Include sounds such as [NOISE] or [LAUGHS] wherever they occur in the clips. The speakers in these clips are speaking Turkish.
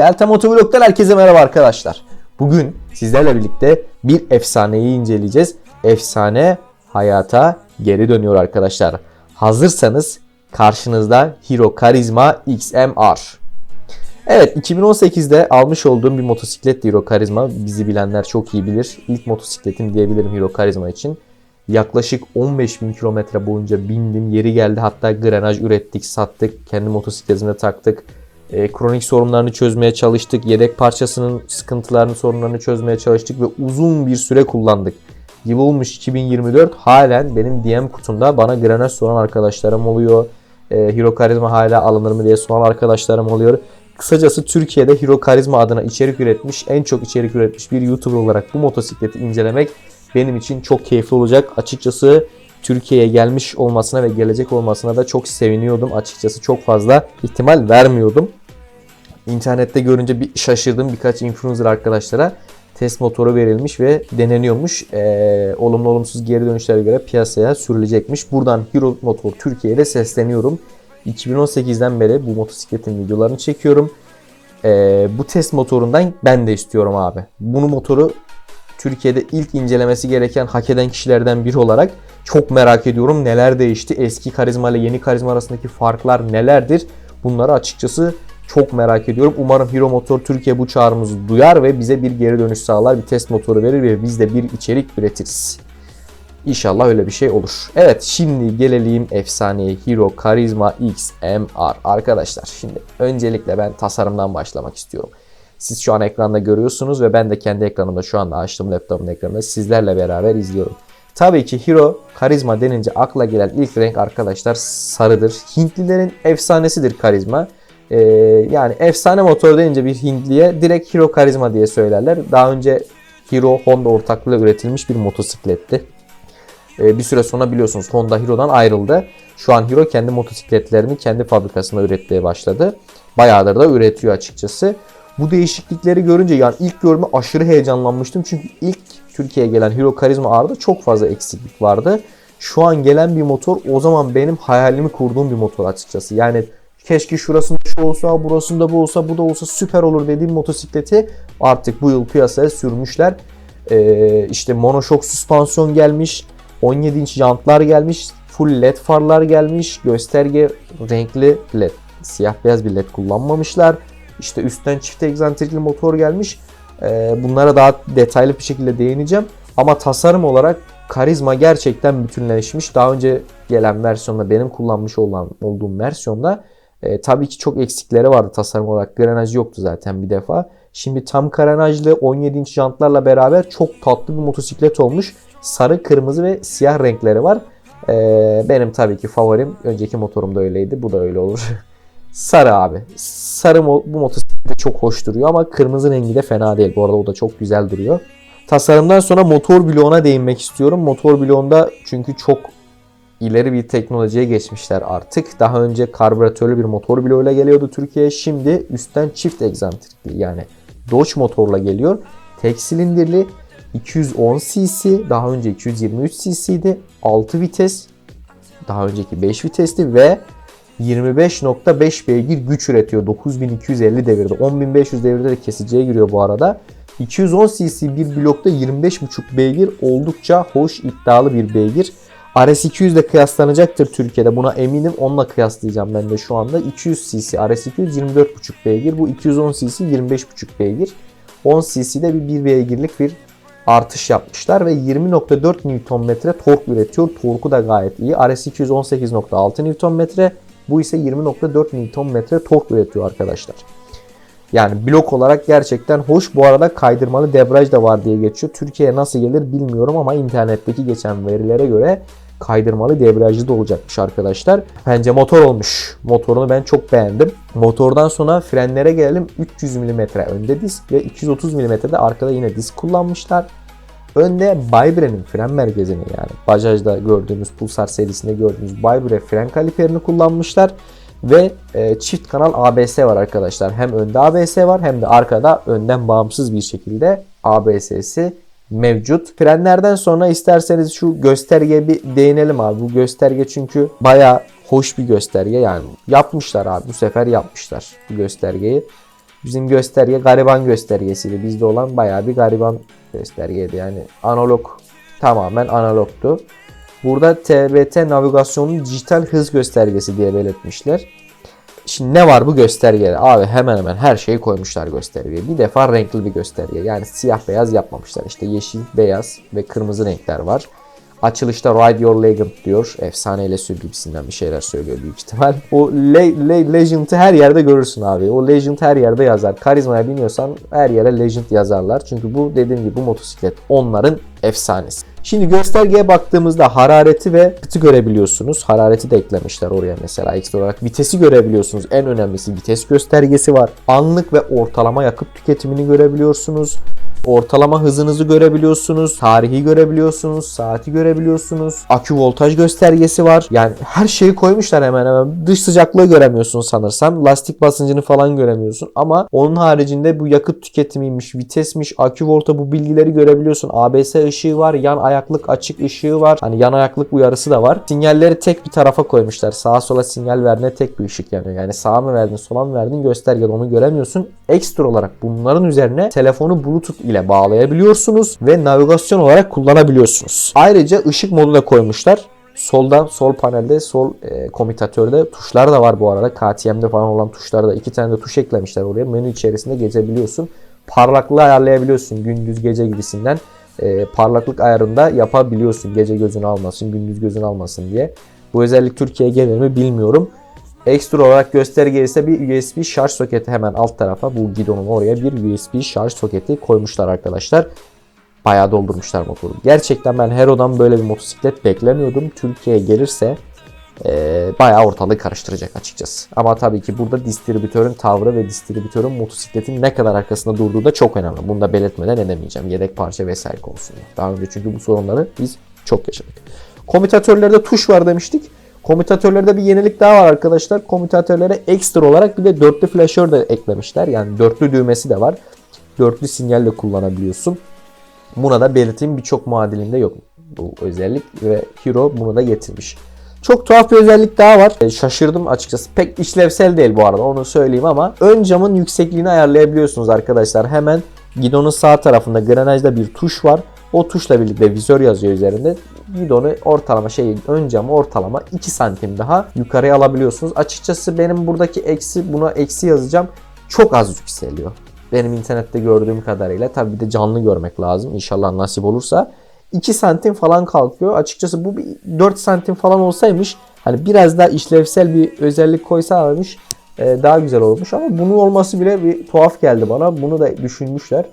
Delta Motovlog'dan herkese merhaba arkadaşlar. Bugün sizlerle birlikte bir efsaneyi inceleyeceğiz. Efsane hayata geri dönüyor arkadaşlar. Hazırsanız karşınızda Hero Karizma XMR. Evet 2018'de almış olduğum bir motosiklet Hero Karizma. Bizi bilenler çok iyi bilir. İlk motosikletim diyebilirim Hero Karizma için. Yaklaşık 15 bin kilometre boyunca bindim. Yeri geldi hatta grenaj ürettik, sattık. Kendi motosikletimize taktık. E, kronik sorunlarını çözmeye çalıştık. Yedek parçasının sıkıntılarını, sorunlarını çözmeye çalıştık ve uzun bir süre kullandık. Yıl olmuş 2024 halen benim DM kutumda bana grenaj soran arkadaşlarım oluyor. E, Hero Karizma hala alınır mı diye soran arkadaşlarım oluyor. Kısacası Türkiye'de Hero Karizma adına içerik üretmiş, en çok içerik üretmiş bir YouTuber olarak bu motosikleti incelemek benim için çok keyifli olacak. Açıkçası Türkiye'ye gelmiş olmasına ve gelecek olmasına da çok seviniyordum. Açıkçası çok fazla ihtimal vermiyordum. İnternette görünce bir şaşırdım birkaç influencer arkadaşlara test motoru verilmiş ve deneniyormuş. Ee, olumlu olumsuz geri dönüşlere göre piyasaya sürülecekmiş. Buradan Hero Motor Türkiye'de sesleniyorum. 2018'den beri bu motosikletin videolarını çekiyorum. Ee, bu test motorundan ben de istiyorum abi. Bunu motoru Türkiye'de ilk incelemesi gereken hak eden kişilerden biri olarak çok merak ediyorum. Neler değişti? Eski karizma ile yeni karizma arasındaki farklar nelerdir? Bunları açıkçası çok merak ediyorum. Umarım Hero Motor Türkiye bu çağrımızı duyar ve bize bir geri dönüş sağlar. Bir test motoru verir ve biz de bir içerik üretiriz. İnşallah öyle bir şey olur. Evet şimdi gelelim efsaneye Hero Karizma XMR. Arkadaşlar şimdi öncelikle ben tasarımdan başlamak istiyorum. Siz şu an ekranda görüyorsunuz ve ben de kendi ekranımda şu anda açtım laptopun ekranında sizlerle beraber izliyorum. Tabii ki Hero karizma denince akla gelen ilk renk arkadaşlar sarıdır. Hintlilerin efsanesidir karizma. Ee, yani efsane motor denince bir Hintliye direkt Hero karizma diye söylerler. Daha önce Hero Honda ortaklığıyla üretilmiş bir motosikletti. Ee, bir süre sonra biliyorsunuz Honda Hero'dan ayrıldı. Şu an Hero kendi motosikletlerini kendi fabrikasında üretmeye başladı. Bayağıdır da üretiyor açıkçası. Bu değişiklikleri görünce yani ilk görme aşırı heyecanlanmıştım. Çünkü ilk Türkiye'ye gelen Hero Karizma R'da çok fazla eksiklik vardı. Şu an gelen bir motor o zaman benim hayalimi kurduğum bir motor açıkçası. Yani keşke şurasında şu olsa, burasında bu olsa, bu da olsa süper olur dediğim motosikleti artık bu yıl piyasaya sürmüşler. Ee, işte monoşok süspansiyon gelmiş, 17 inç jantlar gelmiş, full led farlar gelmiş, gösterge renkli led, siyah beyaz bir led kullanmamışlar. İşte üstten çift egzantrikli motor gelmiş. Ee, bunlara daha detaylı bir şekilde değineceğim. Ama tasarım olarak karizma gerçekten bütünleşmiş. Daha önce gelen versiyonda benim kullanmış olan olduğum versiyonda e, tabii ki çok eksikleri vardı tasarım olarak. Grenaj yoktu zaten bir defa. Şimdi tam grenajlı 17 inç jantlarla beraber çok tatlı bir motosiklet olmuş. Sarı, kırmızı ve siyah renkleri var. Ee, benim tabii ki favorim. Önceki motorum da öyleydi. Bu da öyle olur. [LAUGHS] Sarı abi. Sarı mo- bu motosiklette çok hoş duruyor ama kırmızı rengi de fena değil. Bu arada o da çok güzel duruyor. Tasarımdan sonra motor bloğuna değinmek istiyorum. Motor bloğunda çünkü çok ileri bir teknolojiye geçmişler artık. Daha önce karbüratörlü bir motor bloğuyla geliyordu Türkiye'ye. Şimdi üstten çift egzantrikli yani Dodge motorla geliyor. Tek silindirli 210 cc, daha önce 223 cc'di. 6 vites, daha önceki 5 vitesli ve 25.5 beygir güç üretiyor 9250 devirde. 10500 devirde de kesiciye giriyor bu arada. 210 cc bir blokta 25.5 beygir oldukça hoş iddialı bir beygir. RS200 ile kıyaslanacaktır Türkiye'de buna eminim. Onunla kıyaslayacağım ben de şu anda. 200 cc RS200 24.5 beygir. Bu 210 cc 25.5 beygir. 10 cc'de bir 1 beygirlik bir artış yapmışlar ve 20.4 Nm tork üretiyor. Torku da gayet iyi. RS200 18.6 Nm. Bu ise 20.4 Nm tork üretiyor arkadaşlar. Yani blok olarak gerçekten hoş. Bu arada kaydırmalı debraj da var diye geçiyor. Türkiye'ye nasıl gelir bilmiyorum ama internetteki geçen verilere göre kaydırmalı debriyajlı da olacakmış arkadaşlar. Bence motor olmuş. Motorunu ben çok beğendim. Motordan sonra frenlere gelelim. 300 mm önde disk ve 230 mm de arkada yine disk kullanmışlar. Önde Baybra'nın fren merkezini yani Bajaj'da gördüğümüz Pulsar serisinde gördüğümüz Baybre fren kaliperini kullanmışlar. Ve e, çift kanal ABS var arkadaşlar. Hem önde ABS var hem de arkada önden bağımsız bir şekilde ABS'si mevcut. Frenlerden sonra isterseniz şu göstergeye bir değinelim abi. Bu gösterge çünkü baya hoş bir gösterge yani. Yapmışlar abi bu sefer yapmışlar bu göstergeyi. Bizim gösterge gariban göstergesiydi. Bizde olan bayağı bir gariban göstergeydi. Yani analog tamamen analogtu. Burada TBT navigasyonun dijital hız göstergesi diye belirtmişler. Şimdi ne var bu göstergede? Abi hemen hemen her şeyi koymuşlar göstergeye. Bir defa renkli bir gösterge. Yani siyah beyaz yapmamışlar. İşte yeşil, beyaz ve kırmızı renkler var. Açılışta Ride Your Legend diyor. Efsaneyle sür gibisinden bir şeyler söylüyor büyük ihtimal. O le, le, Legend'ı her yerde görürsün abi. O Legend her yerde yazar. Karizmaya biniyorsan her yere Legend yazarlar. Çünkü bu dediğim gibi bu motosiklet onların efsanesi. Şimdi göstergeye baktığımızda harareti ve pıtı görebiliyorsunuz. Harareti de eklemişler oraya mesela ekstra olarak. Vitesi görebiliyorsunuz. En önemlisi vites göstergesi var. Anlık ve ortalama yakıt tüketimini görebiliyorsunuz. Ortalama hızınızı görebiliyorsunuz. Tarihi görebiliyorsunuz. Saati görebiliyorsunuz. Akü voltaj göstergesi var. Yani her şeyi koymuşlar hemen hemen. Dış sıcaklığı göremiyorsun sanırsam. Lastik basıncını falan göremiyorsun. Ama onun haricinde bu yakıt tüketimiymiş, vitesmiş, akü volta bu bilgileri görebiliyorsun. ABS ışığı var. Yan ayaklık açık ışığı var. Hani yan ayaklık uyarısı da var. Sinyalleri tek bir tarafa koymuşlar. Sağa sola sinyal verdiğinde tek bir ışık yanıyor. Yani sağa mı verdin sola mı verdin göstergede onu göremiyorsun. Ekstra olarak bunların üzerine telefonu bluetooth ile bağlayabiliyorsunuz ve navigasyon olarak kullanabiliyorsunuz. Ayrıca ışık modu da koymuşlar. Solda, sol panelde, sol e, komutatörde tuşlar da var bu arada. KTM'de falan olan tuşlar da iki tane de tuş eklemişler oraya. Menü içerisinde gezebiliyorsun. Parlaklığı ayarlayabiliyorsun gündüz gece gibisinden. E, parlaklık ayarında yapabiliyorsun. Gece gözünü almasın, gündüz gözünü almasın diye. Bu özellik Türkiye'ye gelir mi bilmiyorum. Ekstra olarak gösterge ise bir USB şarj soketi hemen alt tarafa bu gidonun oraya bir USB şarj soketi koymuşlar arkadaşlar. Bayağı doldurmuşlar motoru. Gerçekten ben Hero'dan böyle bir motosiklet beklemiyordum. Türkiye'ye gelirse e, bayağı ortalığı karıştıracak açıkçası. Ama tabii ki burada distribütörün tavrı ve distribütörün motosikletin ne kadar arkasında durduğu da çok önemli. Bunu da belirtmeden edemeyeceğim. Yedek parça vesaire konusunda. Daha önce çünkü bu sorunları biz çok yaşadık. Komutatörlerde tuş var demiştik. Komutatörlerde bir yenilik daha var arkadaşlar. Komutatörlere ekstra olarak bir de dörtlü flaşör de eklemişler. Yani dörtlü düğmesi de var. Dörtlü sinyal de kullanabiliyorsun. Buna da belirteyim birçok muadilinde yok bu özellik ve Hero bunu da getirmiş. Çok tuhaf bir özellik daha var. E, şaşırdım açıkçası. Pek işlevsel değil bu arada onu söyleyeyim ama ön camın yüksekliğini ayarlayabiliyorsunuz arkadaşlar. Hemen gidonun sağ tarafında granajda bir tuş var. O tuşla birlikte vizör yazıyor üzerinde. Gidonu ortalama şey ön camı ortalama 2 santim daha yukarıya alabiliyorsunuz. Açıkçası benim buradaki eksi buna eksi yazacağım. Çok az yükseliyor. Benim internette gördüğüm kadarıyla tabii bir de canlı görmek lazım. İnşallah nasip olursa. 2 santim falan kalkıyor. Açıkçası bu bir 4 santim falan olsaymış hani biraz daha işlevsel bir özellik koysaymış e, daha güzel olmuş ama bunun olması bile bir tuhaf geldi bana. Bunu da düşünmüşler.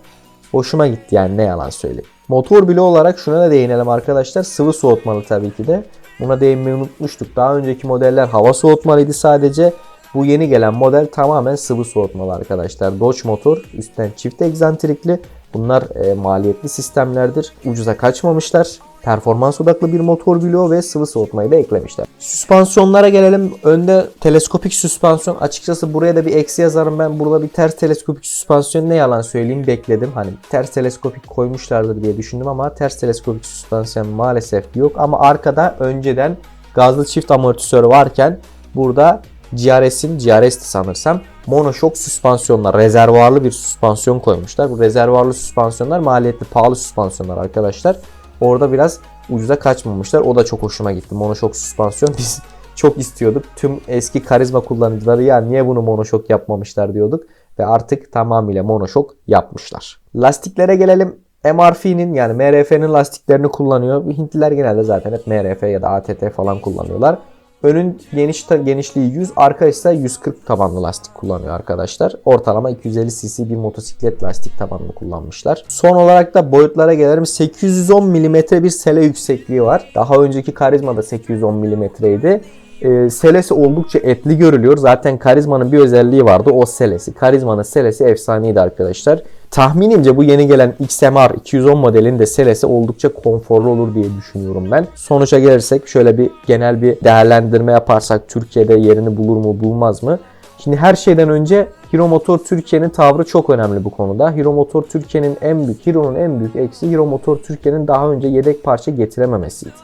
Hoşuma gitti yani ne yalan söyleyeyim. Motor bile olarak şuna da değinelim arkadaşlar. Sıvı soğutmalı tabii ki de. Buna değinmeyi unutmuştuk. Daha önceki modeller hava soğutmalıydı sadece. Bu yeni gelen model tamamen sıvı soğutmalı arkadaşlar. Dodge motor üstten çift egzantrikli. Bunlar e, maliyetli sistemlerdir. Ucuza kaçmamışlar. Performans odaklı bir motor bloğu ve sıvı soğutmayı da eklemişler. Süspansiyonlara gelelim. Önde teleskopik süspansiyon. Açıkçası buraya da bir eksi yazarım ben. Burada bir ters teleskopik süspansiyon ne yalan söyleyeyim bekledim. Hani ters teleskopik koymuşlardır diye düşündüm ama ters teleskopik süspansiyon maalesef yok. Ama arkada önceden gazlı çift amortisör varken burada GRS'in GRS'ti sanırsam monoşok süspansiyonlar, rezervuarlı bir süspansiyon koymuşlar. Bu rezervuarlı süspansiyonlar maliyetli, pahalı süspansiyonlar arkadaşlar. Orada biraz ucuza kaçmamışlar. O da çok hoşuma gitti. Monoşok süspansiyon biz [LAUGHS] çok istiyorduk. Tüm eski karizma kullanıcıları ya niye bunu monoşok yapmamışlar diyorduk. Ve artık tamamıyla monoşok yapmışlar. Lastiklere gelelim. MRF'nin yani MRF'nin lastiklerini kullanıyor. Hintliler genelde zaten hep MRF ya da ATT falan kullanıyorlar. Önün geniş genişliği 100, arka ise 140 tabanlı lastik kullanıyor arkadaşlar. Ortalama 250 cc bir motosiklet lastik tabanını kullanmışlar. Son olarak da boyutlara gelelim. 810 mm bir sele yüksekliği var. Daha önceki Karizma'da 810 mm idi. E, selesi oldukça etli görülüyor. Zaten Karizma'nın bir özelliği vardı. O selesi. Karizma'nın selesi efsaneydi arkadaşlar. Tahminimce bu yeni gelen XMR 210 modelin de selesi oldukça konforlu olur diye düşünüyorum ben. Sonuça gelirsek şöyle bir genel bir değerlendirme yaparsak Türkiye'de yerini bulur mu bulmaz mı? Şimdi her şeyden önce Hero Motor Türkiye'nin tavrı çok önemli bu konuda. Hero Motor Türkiye'nin en büyük, Hero'nun en büyük eksi Hero Motor Türkiye'nin daha önce yedek parça getirememesiydi.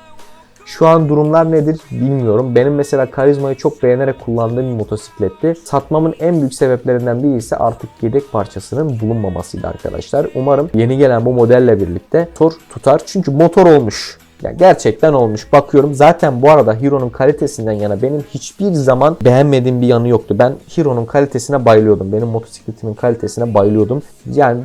Şu an durumlar nedir bilmiyorum. Benim mesela karizmayı çok beğenerek kullandığım bir motosikletti. Satmamın en büyük sebeplerinden biri ise artık yedek parçasının bulunmamasıydı arkadaşlar. Umarım yeni gelen bu modelle birlikte motor tutar. Çünkü motor olmuş. Yani gerçekten olmuş. Bakıyorum zaten bu arada Hero'nun kalitesinden yana benim hiçbir zaman beğenmediğim bir yanı yoktu. Ben Hero'nun kalitesine bayılıyordum. Benim motosikletimin kalitesine bayılıyordum. Yani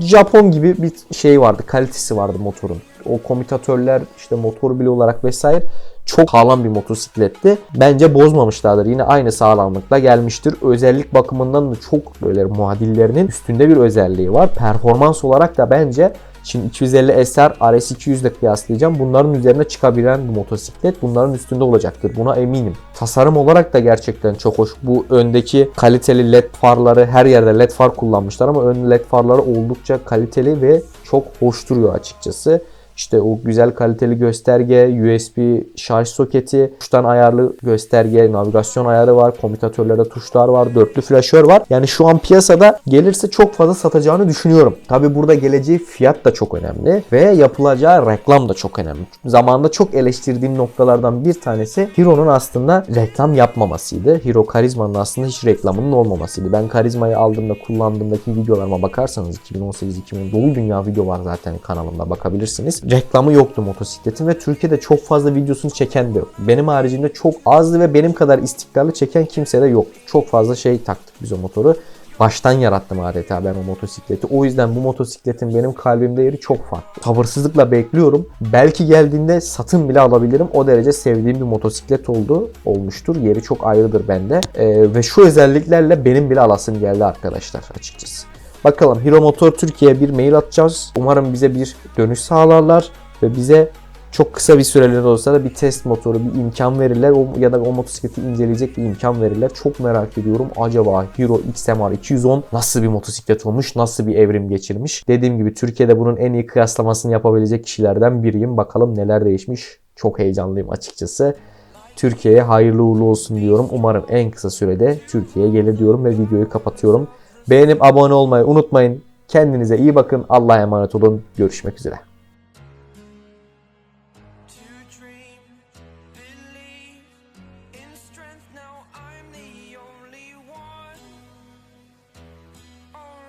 Japon gibi bir şey vardı. Kalitesi vardı motorun. O komutatörler işte motor bile olarak vesaire çok sağlam bir motosikletti. Bence bozmamışlardır. Yine aynı sağlamlıkla gelmiştir. Özellik bakımından da çok böyle muadillerinin üstünde bir özelliği var. Performans olarak da bence Şimdi 250 SR RS200 ile kıyaslayacağım. Bunların üzerine çıkabilen bir motosiklet bunların üstünde olacaktır. Buna eminim. Tasarım olarak da gerçekten çok hoş. Bu öndeki kaliteli led farları her yerde led far kullanmışlar ama ön led farları oldukça kaliteli ve çok hoş duruyor açıkçası. İşte o güzel kaliteli gösterge, USB şarj soketi, tuştan ayarlı gösterge, navigasyon ayarı var, komutatörlerde tuşlar var, dörtlü flaşör var. Yani şu an piyasada gelirse çok fazla satacağını düşünüyorum. Tabi burada geleceği fiyat da çok önemli ve yapılacağı reklam da çok önemli. Zamanında çok eleştirdiğim noktalardan bir tanesi Hero'nun aslında reklam yapmamasıydı. Hero Karizma'nın aslında hiç reklamının olmamasıydı. Ben Karizma'yı aldığımda kullandığımdaki videolarıma bakarsanız 2018-2010 dolu dünya video var zaten kanalımda bakabilirsiniz reklamı yoktu motosikletin ve Türkiye'de çok fazla videosunu çeken de yok. Benim haricimde çok azdı ve benim kadar istikrarlı çeken kimse de yok. Çok fazla şey taktık biz o motoru. Baştan yarattım adeta ben o motosikleti. O yüzden bu motosikletin benim kalbimde yeri çok farklı. Sabırsızlıkla bekliyorum. Belki geldiğinde satın bile alabilirim. O derece sevdiğim bir motosiklet oldu. Olmuştur. Yeri çok ayrıdır bende. Ee, ve şu özelliklerle benim bile alasım geldi arkadaşlar açıkçası. Bakalım Hero Motor Türkiye'ye bir mail atacağız. Umarım bize bir dönüş sağlarlar ve bize çok kısa bir süreliğine olsa da bir test motoru, bir imkan verirler o, ya da o motosikleti inceleyecek bir imkan verirler. Çok merak ediyorum. Acaba Hero XMR 210 nasıl bir motosiklet olmuş, nasıl bir evrim geçirmiş? Dediğim gibi Türkiye'de bunun en iyi kıyaslamasını yapabilecek kişilerden biriyim. Bakalım neler değişmiş. Çok heyecanlıyım açıkçası. Türkiye'ye hayırlı uğurlu olsun diyorum. Umarım en kısa sürede Türkiye'ye gelir diyorum ve videoyu kapatıyorum. Beğenip abone olmayı unutmayın. Kendinize iyi bakın. Allah'a emanet olun. Görüşmek üzere.